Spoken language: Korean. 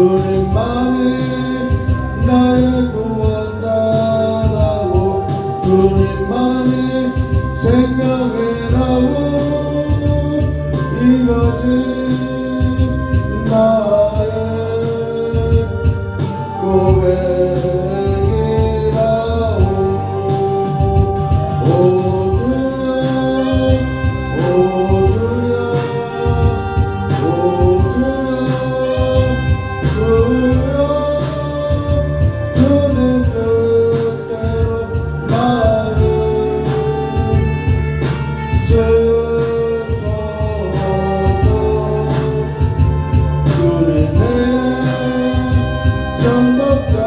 주님만이 나의 구원자라고 주님만이 생명이라고 이것이 Some of the